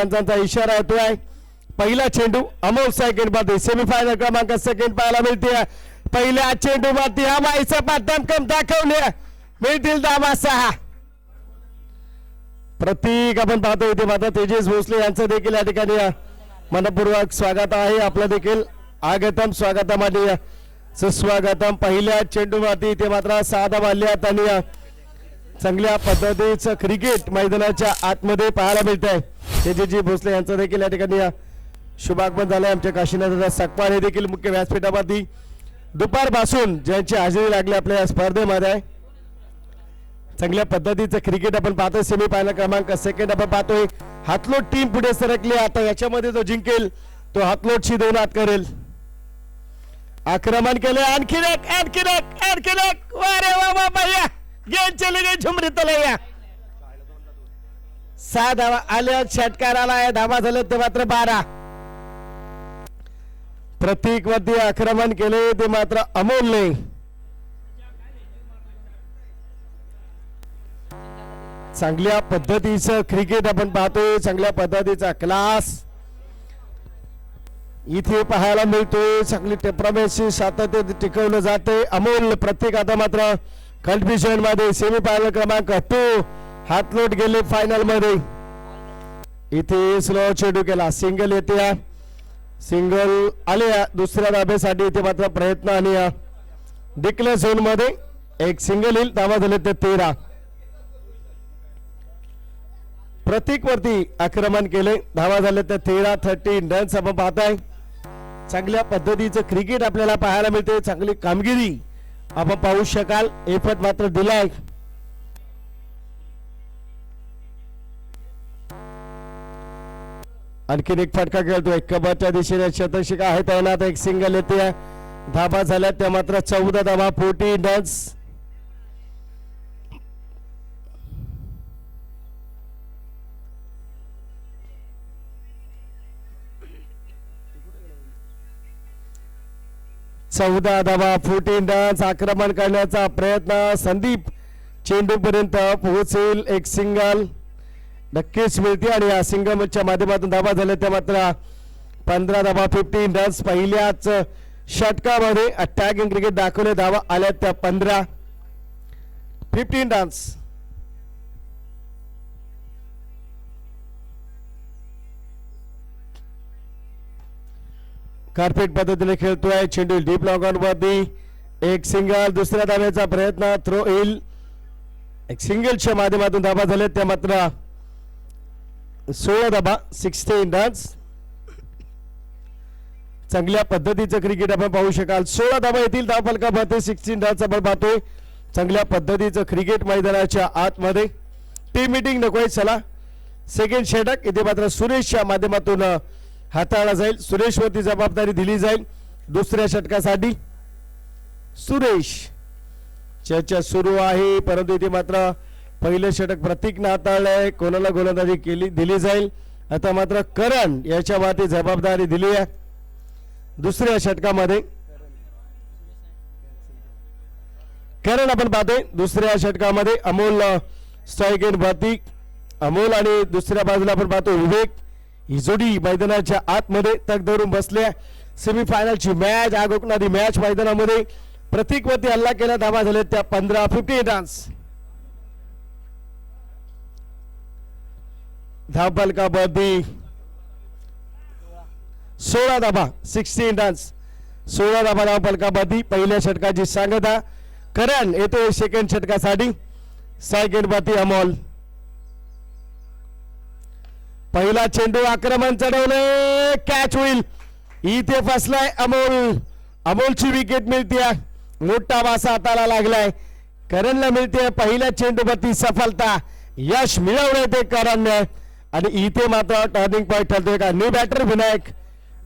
पंचांचा इशारा येतोय. पहिला चेंडू अमोल सेकंड पाहते सेमीफायनल क्रमांक सेकंड पाहायला मिळते पहिल्या चेंडू माती हा माईचा पाठ्यांकम दाखवले मिळतील दाबा सहा. प्रतीक आपण पाहतो इथे माता तेजस भोसले यांचं देखील या ठिकाणी मनपूर्वक स्वागत आहे. आपलं देखील आगतम स्वागतम अ, सुस्वागतम. पहिल्या चेंडू माती इथे मात्र साधा बाल्यात आणि अ, चांगल्या पद्धतीचं क्रिकेट मैदानाच्या आतमध्ये पाहायला मिळत आहे तेजसजी भोसले यांचं देखील या ठिकाणी शुभागमन झालं झालंय. आमच्या काशीनाथ सकपाळ हे देखील मुख्य व्यासपीठावरती. दुपारपासून ज्यांची हजेरी लागली आपल्या या स्पर्धेमध्ये. चांगल्या पद्धतीचं क्रिकेट आपण पाहतोय. सेमी फायनल क्रमांक सेकंड आपण पाहतोय. हातलोट टीम पुढे सरकली. आता याच्यामध्ये जो जिंकेल तो हातलोटशी दोन हात करेल. आक्रमण केले आणखीन एक आणखीन एक आणखीन एक. वारे वा वा भैया. गेम चले गए झुमरी तलैया सहा धावा आल्या षटकार आलाय धावा झाले ते मात्र बारा. प्रतीक वरती आक्रमण केले ते मात्र अमोलने चांगल्या पद्धतीचं क्रिकेट आपण पाहतोय चांगल्या पद्धतीचा क्लास इथे पाहायला मिळतोय चांगली टेम्परामेंटची सातत्य टिकवलं जाते. अमोल प्रत्येक आता मात्र कन्फ्युजनमध्ये सेमी फायनल क्रमांक टू हातलोट गेले फायनलमध्ये इथे स्लो चेंडू केला. सिंगल येते सिंगल आले दुसऱ्या धाब्यासाठी इथे मात्र प्रयत्न आणि डिक्लेअर झोनमध्ये एक सिंगल येईल. धावा झाले ते तेरा. प्रतीक वरती आक्रमण केले. धावा झाले तर तेरा थर्टीन रन्स आपण पाहताय. चांगल्या पद्धतीचं क्रिकेट आपल्याला पाहायला मिळते. चांगली कामगिरी. आपण पाहू शकाल एफत मात्र दिलाय. आणखीन एक फटका खेळतोय. कबरच्या दिशेने शतशिका आहे. तैनात एक सिंगल येते. धाबा झाल्या त्या मात्र चौदा धाबा फोर्टी डन्स चौदा धावा फोर्टीन रन्स आक्रमण करण्याचा प्रयत्न. संदीप चेंडूपर्यंत पोहोचेल एक सिंगल नक्कीच मिळते आणि या सिंगलच्या माध्यमातून धावा झाल्या. त्या मात्र पंधरा धावा फिफ्टीन रन्स पहिल्याच षटकामध्ये. अटॅकिंग क्रिकेट दाखवले. धावा आल्या त्या पंधरा. फिफ्टीन रन्स कार्पेट पद्धतीने खेळतोय चेंडू डीप लॉंगॉनवरती एक सिंगल दुसऱ्या धाव्याचा प्रयत्न. थ्रो येईल एक सिंगलच्या माध्यमातून धाबा झाले त्या मात्र सोळा धाबा सिक्स्टीन रन्स चांगल्या पद्धतीचं क्रिकेट आपण पाहू शकाल. सोळा धाबा येथील धाव फलकामध्ये सिक्स्टीन रन्स आपण पाहतोय. चांगल्या पद्धतीचं क्रिकेट मैदानाच्या आतमध्ये. टीम मिटिंग आहे चला. सेकंड षटक. इथे मात्र सुरेशच्या माध्यमातून हाताळला जाईल. सुरेशवरती जबाबदारी दिली जाईल. दुसऱ्या षटकासाठी सुरेश चर्चा सुरू आहे. परंतु इथे मात्र पहिलं षटक प्रतीकनं हाताळलंय. कोणाला गोलंदाजी केली दिली जाईल? आता मात्र करण याच्यावरती जबाबदारी दिली आहे. दुसऱ्या षटकामध्ये करण आपण पाहतोय. दुसऱ्या षटकामध्ये अमोल स्ट्राईक एंड प्रतीक अमोल आणि दुसऱ्या बाजूला आपण पाहतो विवेक. ही जोडी मैदानाच्या आतमध्ये तग धरून बसल्या सेमीफायनलची मॅच आगोकणारी मॅच मैदानामध्ये प्रतीकवरती हल्ला केला धावा झाले त्या पंधरा फिफ्टी रन्स धावपलकावरती सोळा धाबा सिक्स्टीन रन्स सोळा धाबा धावपलकावरती पहिल्या षटकाची सांगता. करण येतोय सेकंड षटकासाठी. सेकंड बाती अमोल. पहिला चेंडू आक्रमण चढवले. कॅच होईल. इथे फसलाय अमोल. अमोलची विकेट मिळते मोठा वासा हाताला लागलाय. करणला मिळते पहिल्या चेंडूवरती सफलता. यश मिळवलंय ते करणने. आणि इथे मात्र टर्निंग पॉईंट ठरतोय का? न्यू बॅटर विनायक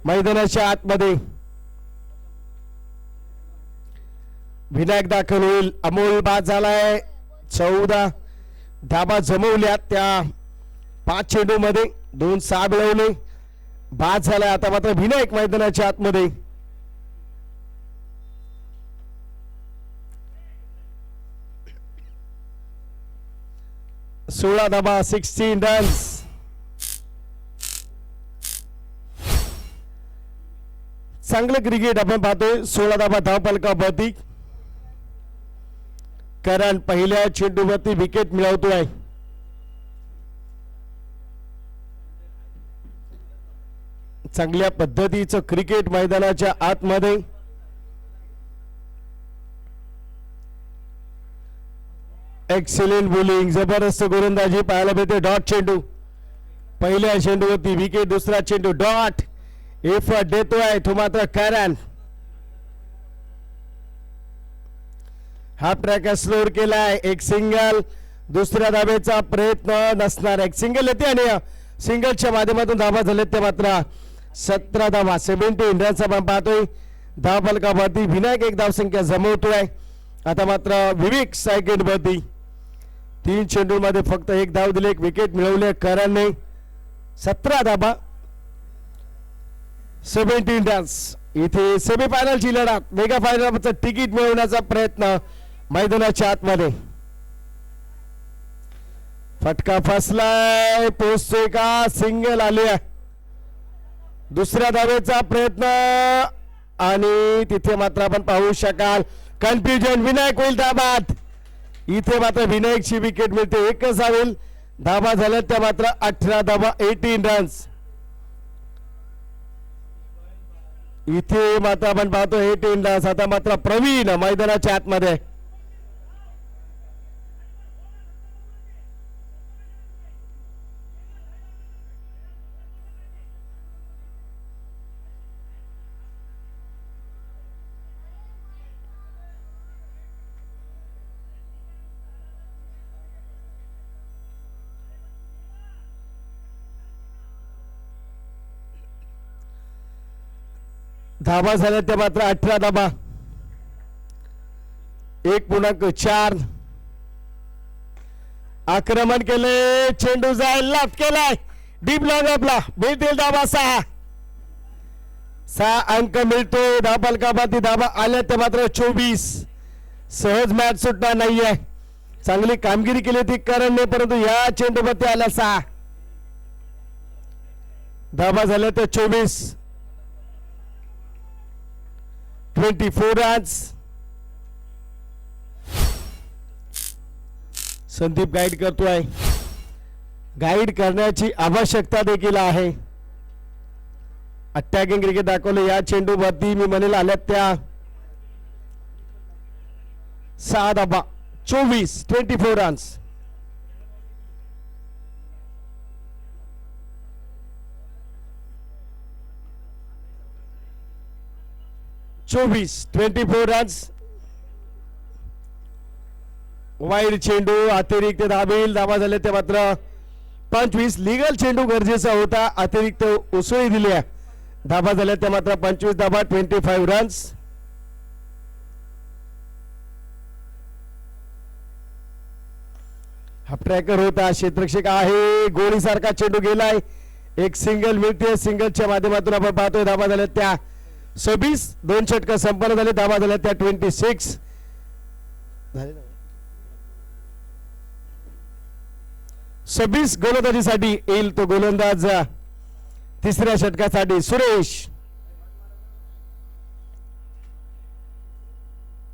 मैदानाच्या आतमध्ये. विनायक दाखल होईल. अमोल बाद झालाय. चौदा धाबा जमवल्या त्या पाच चेंडू मध्ये दोन सहा मिळवले बाद झाला आता मात्र विनायक मैदानाच्या आतमध्ये. सोळा धाबा सिक्स्टीन रन्स चांगलं क्रिकेट आपण पाहतोय. सोळा धाबा धावपालका भौतिक. कारण पहिल्या चेंडूवरती विकेट मिळवतोय. चांगल्या पद्धतीचं क्रिकेट मैदानाच्या आतमध्ये. एक्सेलेंट बोलिंग जबरदस्त गोलंदाजी पाहायला मिळते. डॉट चेंडू. पहिल्या चेंडूवरती विकेट दुसरा चेंडू. डॉट एफर्ट देतोय. तो मात्र कॅरन हा ट्रॅक स्लोर केलाय. एक सिंगल दुसऱ्या धाबेचा प्रयत्न नसणार. एक सिंगल येते आणि सिंगलच्या माध्यमातून धाबा झालेत ते मात्र. सतरा धाबा सेव्हन्टीन रनचा आपण पाहतोय धाव फलकावरती विनायक एक धावसंख्या जमवतोय आता मात्र विवेक सेकंड वरती तीन चेंडूमध्ये फक्त एक धाव दिले एक विकेट मिळवले करणने सतरा धाबा सेव्हन्टीन डान्स इथे सेमीफायनलची लढत मेगा फायनलचं तिकीट मिळवण्याचा प्रयत्न मैदानाच्या आतमध्ये। फटका फसलाय पोचतोय का? सिंगल आली आहे. दुसऱ्या धावेचा प्रयत्न. आणि तिथे मात्र आपण पाहू शकाल कन्फ्युजन विनायक होईल धाबात. इथे मात्र विनायकची विकेट मिळते. एकच होईल धाबा झाल्या त्या मात्र अठरा धाबा एटीन रन्स इथे मात्र आपण पाहतो एटीन रन्स आता मात्र प्रवीण मैदानाच्या आतमध्ये. धाबा झाल्या त्या मात्र अठरा धाबा. एक पूर्णांक चार. आक्रमण केले चेंडू जाईल लाफ केलाय. डीप लॉग आपला मिळतील धाबा सहा. सहा अंक मिळतोय धाबालकाबाती धाबा आल्या त्या मात्र चोवीस. सहज मॅच सुटणार नाहीये. चांगली कामगिरी केली ती करण नाही परंतु या चेंडूमध्ये आल्या सहा. धाबा झाल्या त्या चोवीस. Twenty four runs Sandeep guide करतोय. गाईड करण्याची आवश्यकता देखील आहे. अटॅकिंग क्रिकेट दाखवलं. या चेंडूवरती मी म्हणेल आल्यात त्या सहा धाबा चोवीस ट्वेंटी फोर रन्स चोवीस ट्वेंटी फोर रन्स वाईड चेंडू अतिरिक्त दाबील धाबा झाले ते मात्र पंचवीस. लिगल चेंडू गरजेचा होता अतिरिक्त उसळी दिली आहे. धाबा झाल्या त्या मात्र पंचवीस धाबा ट्वेंटी फाईव्ह रन्स हा ट्रॅकर होता क्षेत्रक्षक आहे गोळीसारखा चेंडू गेलाय. एक सिंगल मिळते सिंगलच्या माध्यमातून आपण पाहतोय धाबा झाल्या त्या सव्वीस दोन षटक संपन्न झाले धाबा झाल्या त्या ट्वेंटी सिक्स सव्वीस गोलंदाजीसाठी येईल तो गोलंदाज. तिसऱ्या षटकासाठी सुरेश.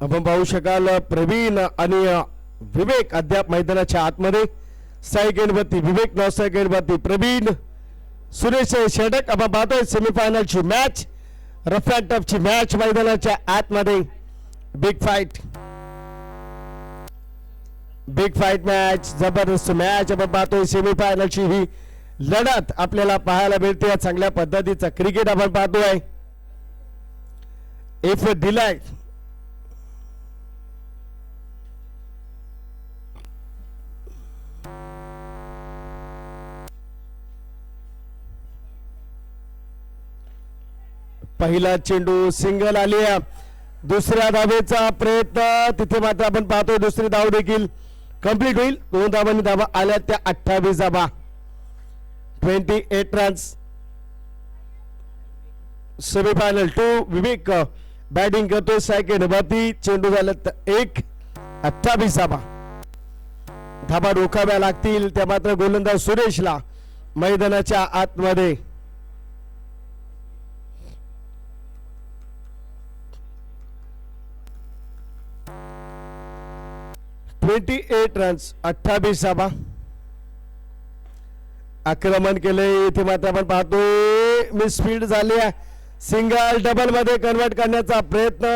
आपण पाहू शकाल प्रवीण आणि विवेक अद्याप मैदानाच्या आतमध्ये. सेकंड वरती विवेक नौ सेकंड वरती प्रवीण. सुरेश षटक आपण पाहतोय सेमीफायनलची मॅच रफ अँड टफची मॅच मैदानाच्या आतमध्ये big fight big fight match जबरदस्त मॅच आपण पाहतोय सेमीफायनलची ही लढत आपल्याला पाहायला मिळते. चांगल्या पद्धतीचं क्रिकेट आपण पाहतोय. इफ दिलाय पहिला चेंडू सिंगल आली दुसऱ्या धावेचा प्रयत्न तिथे मात्र आपण पाहतोय दुसरी धाव देखील कंप्लीट होईल. दोन धावांनी धावा आल्या त्या अठ्ठावीस धावा twenty eight runs semifinal two Vivek batting करतोय सेकंड वरती चेंडू झाला तर एक अठ्ठावीस धाबा धाबा रोखाव्या लागतील त्या मात्र गोलंदाज सुरेशला मैदानाच्या आतमध्ये. ट्वेंटी एट रन्स अठ्ठावीस धाबा आक्रमण केलंय इथे मात्र आपण पाहतो मिस स्पीड झाली आहे. सिंगल डबलमध्ये कन्वर्ट करण्याचा प्रयत्न.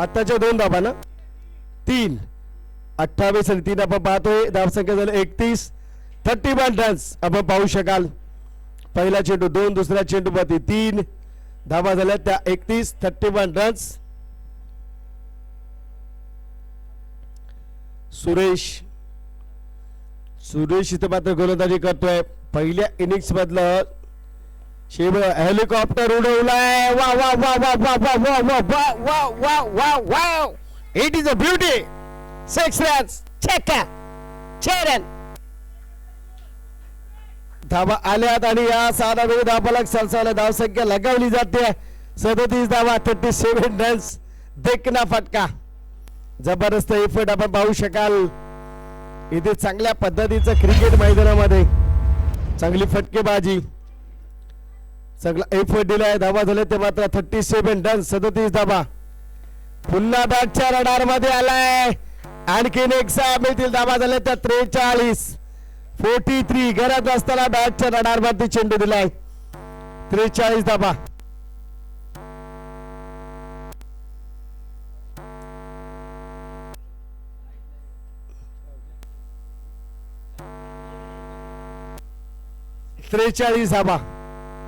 आताच्या दोन धाबा ना तीन अठ्ठावीस आणि तीन आपण पाहतोय. धावसंख्या झालं एकतीस. थर्टी वन रन्स आपण पाहू शकाल. पहिला चेंडू दोन दुसऱ्या चेंडूवरती तीन. धावा झाल्या त्या एकतीस thirty one runs Suresh Suresh इथं मात्र गोलंदाजी करतोय पहिल्या इनिंग्स मधलं शिव हेलिकॉप्टर उडवलाय वा वा वा वा वा वा वा वा वा वा वा वा वा it is a beauty six runs छक्का छे रन धावा आल्यात आणि या साधा वेळी धाबालक सरसावला धावसंख्या लगावली जाते. सदतीस धावा थर्टी सेव्हन रन्स देखना फटका. जबरदस्त एफर्ट आपण पाहू शकाल. इथे चांगल्या पद्धतीचं क्रिकेट मैदानामध्ये. चांगली फटकेबाजी. चांगला एफर्ट दिलाय. धावा झाले ते मात्र थर्टी सेव्हन रन सदतीस धावा. पुन्हा बॅटच्या रडारमध्ये आलाय. आणखीन एक सहा मिळतील. धावा झाले त्या त्रेचाळीस. फोर्टी थ्री गरज असताना बॅटच्या रडार वरती चेंडू दिलाय. त्रेचाळीस धाबा त्रेचाळीस धाबा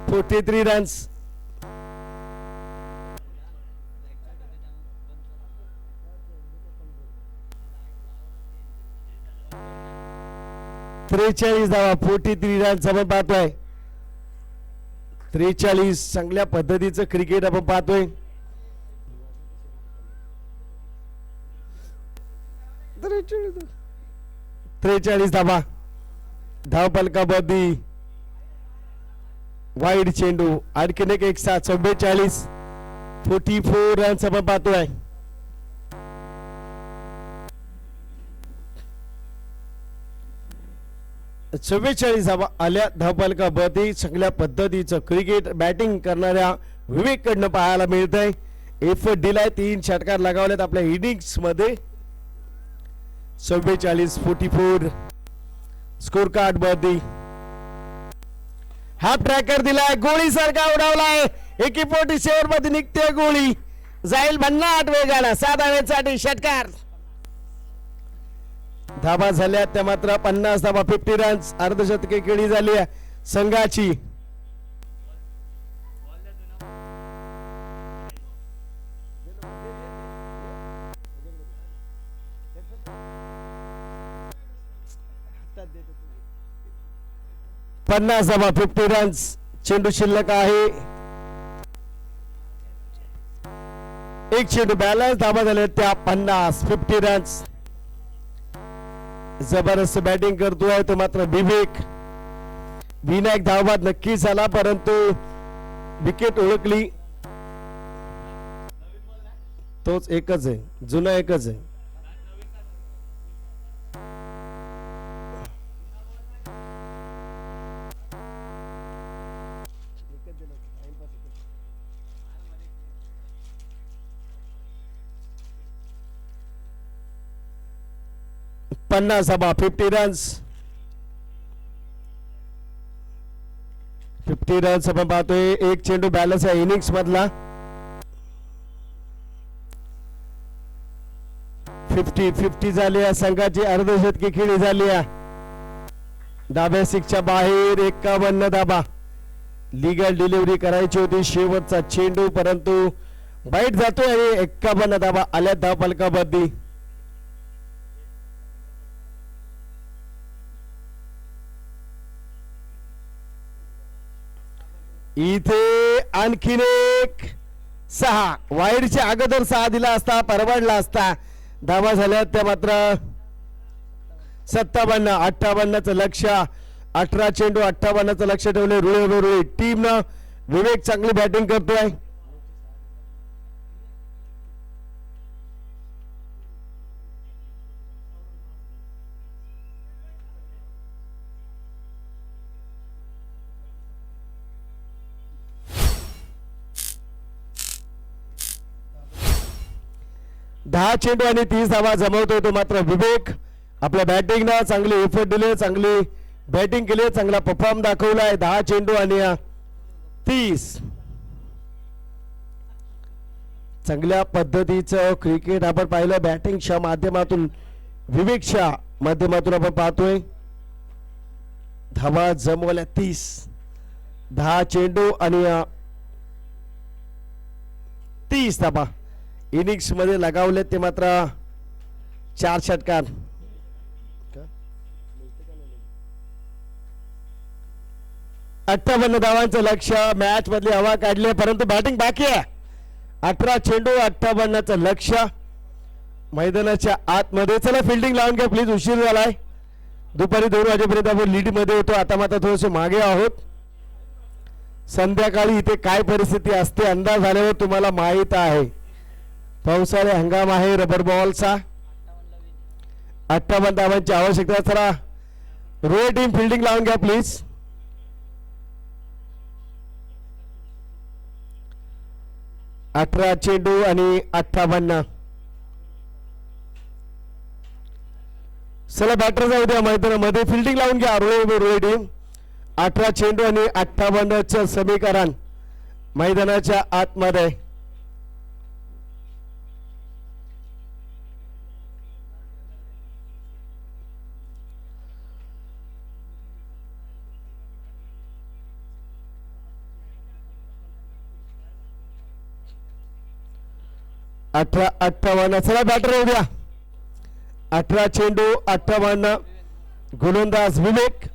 फोर्टी थ्री रन्स त्रेचाळीस धावा फोर्टी थ्री रन्स आपण पाहतोय. त्रेचाळीस चांगल्या पद्धतीचं क्रिकेट आपण पाहतोय. त्रेचाळीस धावा धावपलकाबद्दी वाईड चेंडू. आणखीन एक एक सात चव्वेचाळीस फोर्टी फोर रन्स आपण पाहतोय. चव्वेचाळीस धावा आल्या धावपलकाबद्दी चांगल्या पद्धतीचं क्रिकेट बॅटिंग करणाऱ्या विवेककडनं पाहायला मिळतंय. एफर्ट दिलाय तीन षटकार लगावल्यात आपल्या इनिंग्समध्ये चव्वेचाळीस फोर्टी फोर स्कोर कार्ड वरती हा ट्रॅकर दिलाय गोळी सारखा उडवलाय. एकी फोर्टी सेव्हनमध्ये निघते गोळी. जाईल भन्नाट सात साधावेसाठी षटकार. धाबा झाल्या त्या मात्र पन्नास धाबा फिफ्टी रन्स अर्धशतके केळी झाली आहे. संघाची. पन्नास धाबा फिफ्टी रन्स चेंडू शिल्लक आहे. एक चेंडू बॅलन्स धाबा झाले त्या पन्नास फिफ्टी रन्स जबरदस्त बॅटिंग करतोय तो मात्र विवेक. विनायक धावबाद नक्की झाला परंतु विकेट ओळखली. तोच एकच आहे जुना एकच आहे. पन्नास धाबा फिफ्टी रन्स फिफ्टी रन्स आपण पाहतोय एक चेंडू बॅलन्स आहे इनिंग्स मधला फिफ्टी फिफ्टी झाली आहे संघाची अर्धशतकी खेळी झाली आहे डाबे सिक्सच्या बाहेर एकावन्न धाबा लिगल डिलिव्हरी करायची होती शेवटचा चेंडू परंतु वाईट जातोय आणि एक्कावन्न धाबा आल्या धाव पलकाबद्दी इथे आणखीन एक सहा. वाईडच्या अगोदर सहा दिला असता परवडला असता. धावा झाल्यात त्या मात्र सत्तावन्न अठ्ठावन्नचं लक्ष. अठरा चेंडू अठ्ठावन्नचं लक्ष ठेवले. रुळे रुळे. टीम न विवेक चांगली बॅटिंग करतोय. दहा चेंडू आणि तीस धावा जमवतोय तो मात्र विवेक. आपल्या बॅटिंगनं चांगले एफर्ट दिले चांगली बॅटिंग केली चांगला परफॉर्म दाखवलाय. दहा चेंडू आणि तीस. चांगल्या पद्धतीचं क्रिकेट आपण पाहिलं बॅटिंगच्या माध्यमातून विवेकच्या माध्यमातून आपण पाहतोय. धावा जमवल्या तीस. दहा चेंडू आणि तीस धाबा इनिंग्समध्ये लगावले ते मात्र चार षटकार. अठ्ठावन्न धावांचं लक्ष मॅच मधली हवा काढली परंतु बॅटिंग बाकी आहे. अठरा चेंडू अठ्ठावन्नचं लक्ष. मैदानाच्या आतमध्ये चला फिल्डिंग लावून घ्या प्लीज उशीर झालाय. दुपारी दोन वाजेपर्यंत आपण लीडमध्ये होतो. आता मात्र थोडेसे मागे आहोत. संध्याकाळी इथे काय परिस्थिती असते अंदाज झाल्यावर तुम्हाला माहीत आहे. पावसाळी हंगाम आहे रबर बॉलचा. अठ्ठावन्न धावांची आवश्यकता चला रोय टीम फिल्डिंग लावून घ्या प्लीज अठरा चेंडू आणि अठ्ठावन्न. चला बॅटर जाऊ द्या मैदानामध्ये. फिल्डिंग लावून घ्या रोय रोय टीम अठरा चेंडू आणि अठ्ठावन्नचं समीकरण मैदानाच्या आतमध्ये. अठरा अठ्ठावन्न. चला बॅटर येऊ द्या अठरा चेंडू अठ्ठावन्न. गोलंदाज विवेक.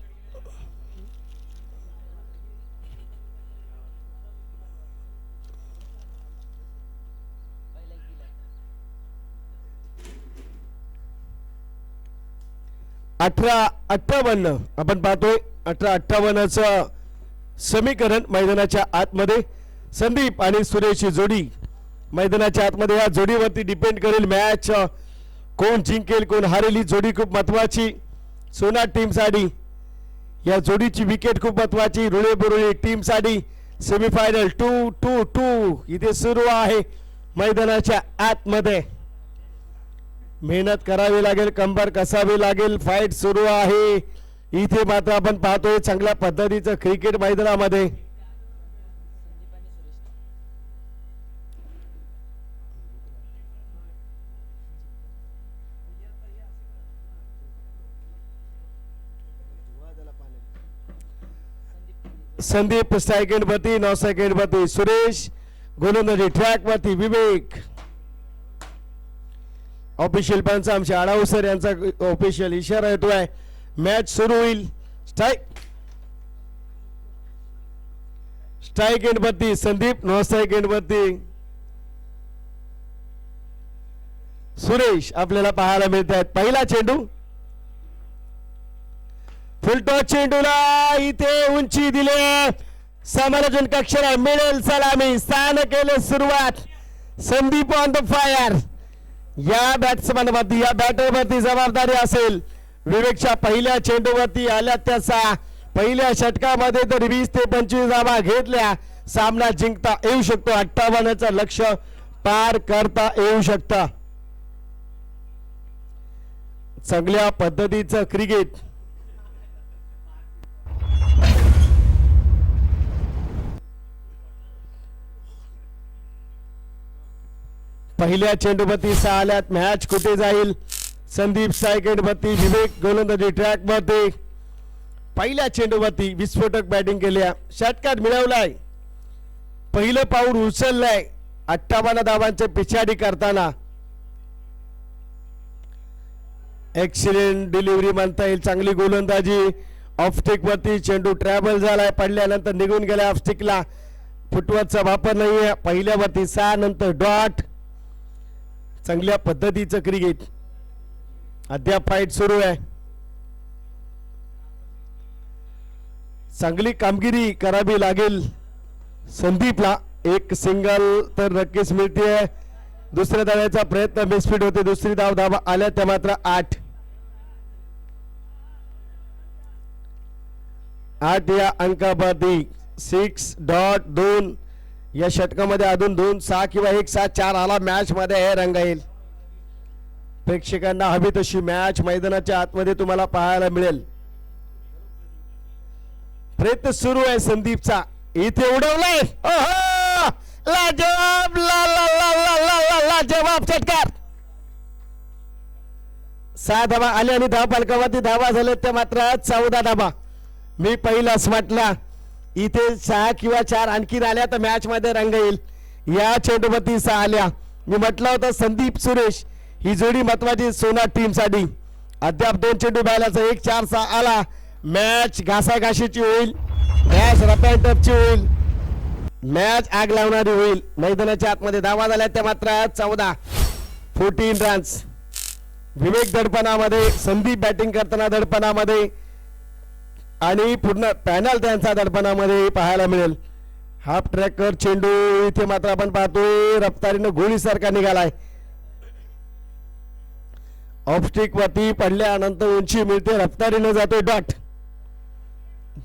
अठरा अठ्ठावन्न. आपण पाहतोय अठरा अठ्ठावन्नचं समीकरण मैदानाच्या आतमध्ये. संदीप आणि सुरेशची जोडी. मैदानाच्या आतमध्ये या जोडीवरती डिपेंड करेल मॅच कोण जिंकेल कोण हारेल ही जोडी खूप महत्वाची. सोना टीमसाठी या जोडीची विकेट खूप महत्वाची. रुळे बुरुळे टीमसाठी सेमीफायनल टू टू टू इथे सुरू आहे मैदानाच्या आतमध्ये. मेहनत करावी लागेल कंबर कसावी लागेल फाईट सुरू आहे. इथे मात्र आपण पाहतोय चांगल्या पद्धतीचं क्रिकेट मैदानामध्ये. संदीप सेकंड वरती नौ सेकंड वरती सुरेश गोलंदाजी ट्रॅक वरती विवेक. ऑफिशियल पंच आमचे आढाव सर यांचा ऑफिशियल इशारा येतोय. मॅच सुरू होईल. स्ट्राईक स्ट्राईक एंड वरती संदीप नॉ स्ट्राईक एंड वरती सुरेश आपल्याला पाहायला मिळत आहेत पहिला चेंडू. फुलटो चेंडूला इथे उंची दिले. समालोचन कक्षाला मिळेल सलामी. स्थान केले सुरुवात. संदीप ऑन द फायर या बॅट्समॅन वरती या बॅटरवरती जबाबदारी असेल. विवेकच्या पहिल्या चेंडूवरती आल्या त्याचा. पहिल्या षटकामध्ये तर वीस ते पंचवीस धावा घेतल्या. सामना जिंकता येऊ शकतो. अठ्ठावन्नचं लक्ष पार करता येऊ शकतं. चांगल्या पद्धतीचं क्रिकेट. पहिल्या चेंडूवरती सहा आल्यात मॅच कुठे जाईल? संदीप सायकेंडवरती विवेक गोलंदाजी ट्रॅकमध्ये पहिल्या चेंडूवरती विस्फोटक बॅटिंग केल्या. षटकार मिळवलाय. पहिलं पाऊल उचललंय. अठ्ठावन्न धावांचे पिछाडी करताना. एक्सिलेंट डिलिव्हरी म्हणता येईल. चांगली गोलंदाजी. ऑफस्टिक वरती चेंडू ट्रॅव्हल झालाय. पडल्यानंतर निघून गेला ऑफस्टिकला फुटवरचा वापर नाहीये. पहिल्यावरती सहा नंतर डॉट चांगल्या पद्धतीचं क्रिकेट अद्याप फाईट सुरू आहे. चांगली कामगिरी करावी लागेल. संदीपला एक सिंगल तर नक्कीच मिळते दुसऱ्या धाव्याचा प्रयत्न मिसफिट होते. दुसरी धाव धावा आल्या त्या मात्र आठ. आठ या अंकाबादी सिक्स डॉट दोन. या षटकामध्ये अजून दोन सहा किंवा एक सात चार आला मॅच मध्ये हे रंग येईल. प्रेक्षकांना हवी तशी मॅच मैदानाच्या आतमध्ये तुम्हाला पाहायला मिळेल. प्रयत्न सुरू आहे संदीपचा. इथे उडवलाय. ओहो! लाजवाब ला ला ला ला ला ला लाजवाब षटकार. सहा धाबा आले आणि दहा पालकावरती धावा झाले ते मात्र चौदा धाबा मी पहिलाच म्हटला इथे सहा किंवा चार आणखीन आल्या तर मॅचमध्ये रंग येईल. या चेंडूमध्ये सहा आल्या. मी म्हटलं होतं संदीप सुरेश ही जोडी महत्वाची सोना टीमसाठी अद्याप दोन चेंडू बायलाचा एक चार सहा आला. मॅच घासाघाशीची होईल. मॅच रपॅटपची होईल. मॅच आग लावणारी होईल. मैदानाच्या आतमध्ये धावा झाल्या त्या मात्र चौदा. फोर्टीन रन्स विवेक दडपणामध्ये संदीप बॅटिंग करताना दडपणामध्ये आणि पूर्ण पॅनल त्यांचा दडपणामध्ये पाहायला मिळेल. हाफ ट्रॅकर चेंडू इथे मात्र आपण पाहतोय रफ्तारीनं गोळीसारखा निघालाय. ऑफस्टिक वरती पडल्यानंतर उंची मिळते रफ्तारीनं जातोय डॉट.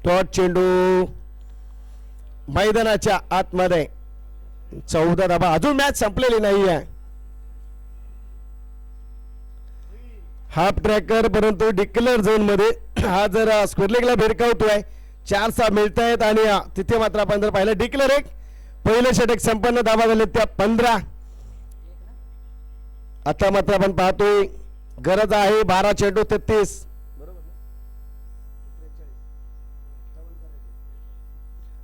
डॉट चेंडू मैदानाच्या आतमध्ये. चौदा धाबा अजून मॅच संपलेली नाही आहे हाफ ट्रॅकर परंतु डिक्लेअर झोनमध्ये हा जर स्क्वेअरलेगला भिरकावतोय चार सहा मिळत आहेत आणि तिथे मात्र आपण जर पाहिलं डिक्लेअर एक. पहिलं षटक संपन्न धावा झाले त्या पंधरा. आता मात्र आपण पाहतोय गरज आहे बारा चेंडू तेहतीस.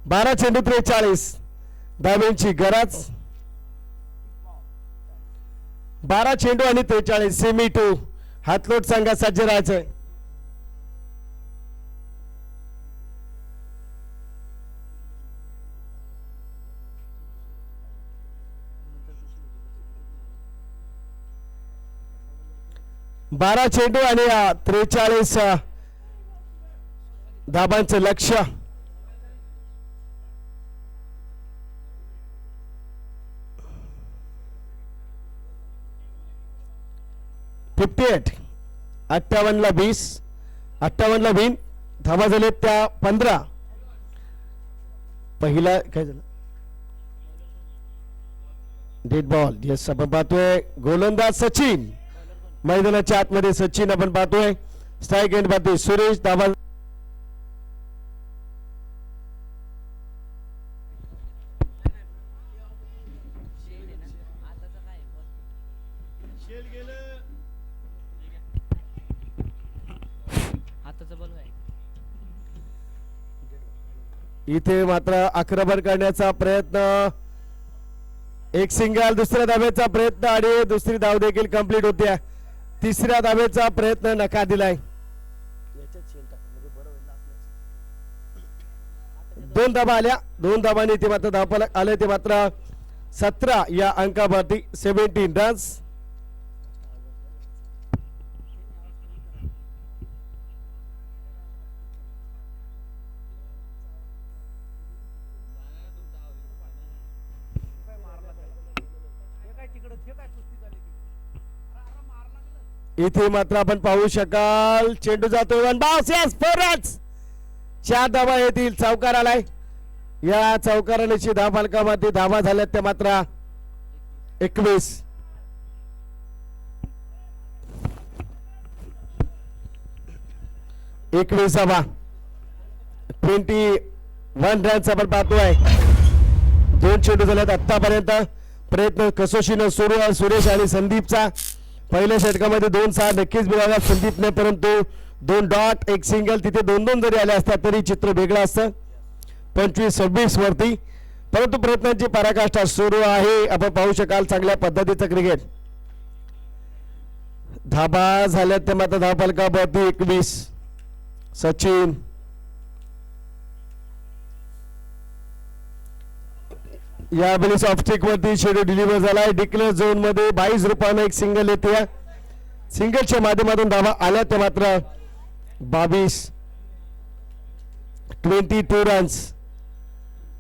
बारा चेंडू त्रेचाळीस. धाव्यांची गरज. बारा चेंडू आणि त्रेचाळीस सेमी टू हातलोट संघात सज्ज राहायचंय. बारा चेंडू आणि त्रेचाळीस धाबांचं लक्ष फिफ्टी एट अठ्ठावन्नला वीस अठ्ठावन्नला वीन धावा झाले त्या पंधरा. पहिला काय झालं? डेड बॉल येस आपण पाहतोय गोलंदाज सचिन. मैदानाच्या आतमध्ये सचिन आपण पाहतोय. स्ट्राईक एंड पाहतोय. सुरेश धावा हाताचं इथे मात्र आक्रमण करण्याचा प्रयत्न. एक सिंगल दुसऱ्या धाब्याचा प्रयत्न आणि दुसरी धाव देखील कंप्लीट होते. तिसऱ्या धाब्याचा प्रयत्न नका दिलाय. दोन धाबा आल्या. दोन धाबाने ते मात्र धावफलक आले. ते मात्र सतरा या अंकावरती सेव्हन्टीन रन्स इथे मात्र आपण पाहू शकाल चेंडू जातोय वन फोर चार धावा येतील चौकार आलाय. या चौकाराची दहा मालकामध्ये धावा झाल्यात त्या मात्र एकवीस. एकवीस धावा ट्वेंटी वन रन्स आपण पाहतोय. दोन चेंडू झाल्यात आतापर्यंत प्रयत्न कसोशीनं सुरू आहे. सुरेश आणि संदीपचा. पहिल्या षटकामध्ये दोन सहा नक्कीच मिळाला. संदीपने परंतु दोन डॉट एक सिंगल तिथे दोन दोन जरी आले असतात तरी चित्र वेगळं असतं. पंचवीस सव्वीस वरती. परंतु प्रयत्नांची पराकाष्ठा सुरू आहे. आपण पाहू शकाल चांगल्या पद्धतीचं क्रिकेट धाबा झाल्यात ते मात्र धावफलकावरती एकवीस. सचिन या वेळेस ऑफस्टिक वरती शेड्यू डिलिव्हर झालाय. डिक्लेअर झोनमध्ये बावीस रुपयानं एक सिंगल येते. सिंगलच्या माध्यमातून धावा आल्या त्या मात्र बावीस. ट्वेंटी टू रन्स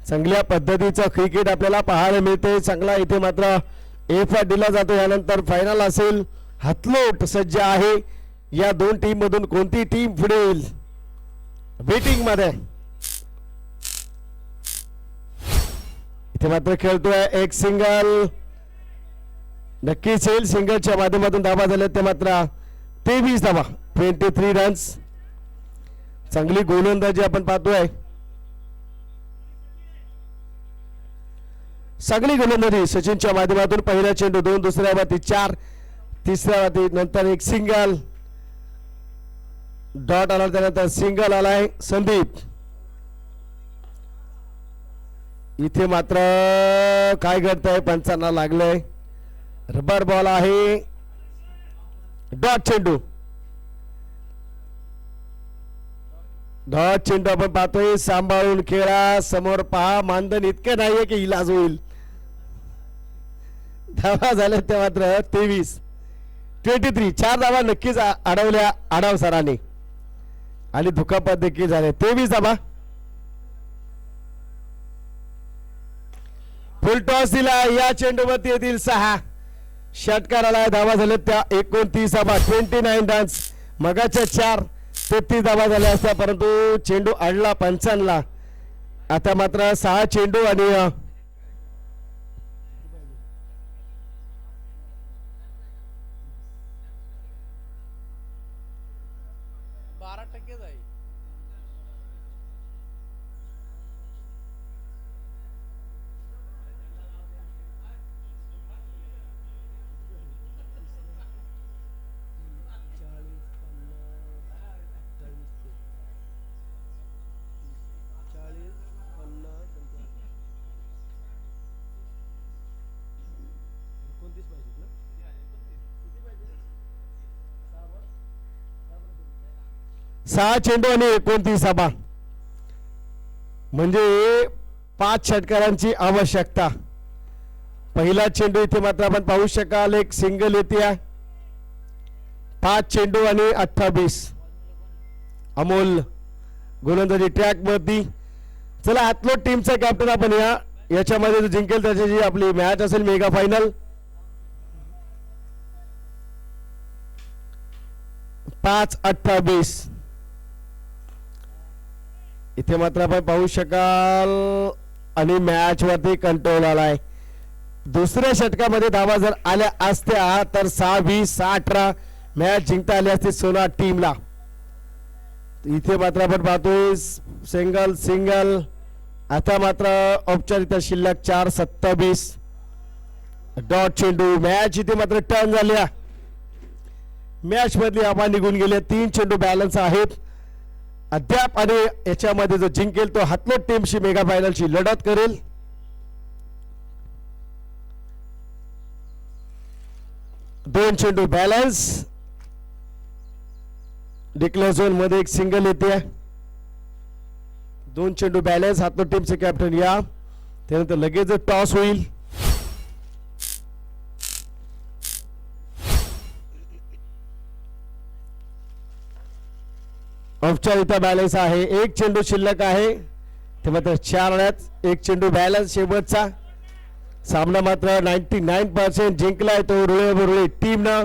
चांगल्या पद्धतीचं क्रिकेट आपल्याला पाहायला मिळते. चांगला इथे मात्र एफ दिला जातो. यानंतर फायनल असेल. हातलोट सज्ज आहे. या दोन टीम मधून कोणती टीम पुढे येईल वेटिंगमध्ये. इथे मात्र खेळतोय एक सिंगल. नक्कीच येईल सिंगलच्या माध्यमातून धाबा झाल्या ते मात्र. तेवीस धाबा ट्वेंटी थ्री रन्स चांगली गोलंदाजी आपण पाहतोय. चांगली गोलंदाजी सचिनच्या माध्यमातून. पहिला चेंडू दोन दुसऱ्या बाती चार तिसऱ्या बाती नंतर एक सिंगल. डॉट आला त्यानंतर सिंगल आलाय संदीप. इथे मात्र काय घडतंय? पंचांना लागलंय. रबर बॉल आहे. डॉट चेंडू. डॉट चेंडू आपण पाहतोय. सांभाळून खेळा. समोर पहा. मानधन इतकं नाहीये की इलाज होईल. धावा झाल्या त्या मात्र तेवीस. ट्वेंटी थ्री चार धावा नक्कीच अडवल्या आडाव सरांनी आणि दुखापत देखील झाले. तेवीस धावा. फुल टॉस दिला. या चेंडूवरती येतील सहा. षटकाराला धावा झाल्या त्या एकोणतीस धावा ट्वेंटी नाईन डान्स मगाच्या चार तेहतीस धावा झाल्या असत्या परंतु चेंडू अडला पंचांना. आता मात्र सहा चेंडू आणि बारा टक्के जाईल. सहा चेंडू आणि एकोणतीस धाबा म्हणजे पाच षटकारांची आवश्यकता. पहिला चेंडू इथे मात्र आपण पाहू शकाल एक सिंगल येते. पाच चेंडू आणि अठ्ठावीस. अमोल गोलंदाजी ट्रॅक वरती. चला आतलो टीमचा कॅप्टन आपण या. याच्यामध्ये जो जिंकेल त्याची जी आपली मॅच असेल मेगा फायनल पाच अठ्ठावीस. इथे मात्र आपण पाहू शकाल. आणि मॅचवरती कंट्रोल आलाय. दुसऱ्या षटकामध्ये धावा जर आल्या असत्या तर सहा वीस सहा अठरा मॅच जिंकता आली असते सोना टीमला इथे मात्र आपण पाहतोय सिंगल सिंगल आता मात्र औपचारिकता शिल्लक चार सत्तावीस. डॉट चेंडू मॅच इथे मात्र टर्न झाल्या. मॅच मधली हवा निघून गेले. तीन चेंडू बॅलन्स आहेत. अद्याप आणि याच्यामध्ये जो जिंकेल तो हातलोट टीमशी मेगा फायनलची लढत करेल. दोन चेंडू बॅलन्स डिक्लेअर झोनमध्ये एक सिंगल येते. दोन चेंडू बॅलन्स हातलो टीमचे कॅप्टन या. त्यानंतर लगेच टॉस होईल. औपचारिकता बॅलन्स आहे. एक चेंडू शिल्लक आहे. ते मात्र चार आण्यात एक चेंडू बॅलन्स शेवटचा. सामना मात्र नाईन्टी नाईन पर्सेंट जिंकलाय तो रुळे रुळे टीमनं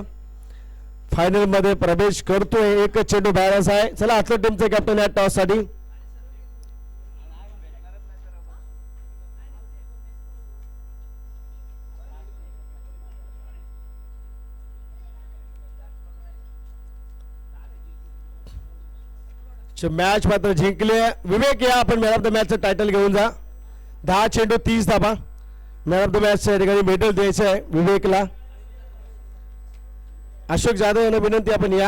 फायनलमध्ये प्रवेश करतोय. एकच चेंडू बॅलन्स आहे. चला आतल्या टीमचे कॅप्टन या टॉससाठी मॅच मात्र जिंकले विवेक या आपण मॅन ऑफ द मॅचचं टायटल घेऊन जा. दहा चेंडू तीस धाबा मॅन ऑफ द मॅच या ठिकाणी मेडल द्यायचं आहे विवेकला. अशोक जाधव यांना विनंती आपण या.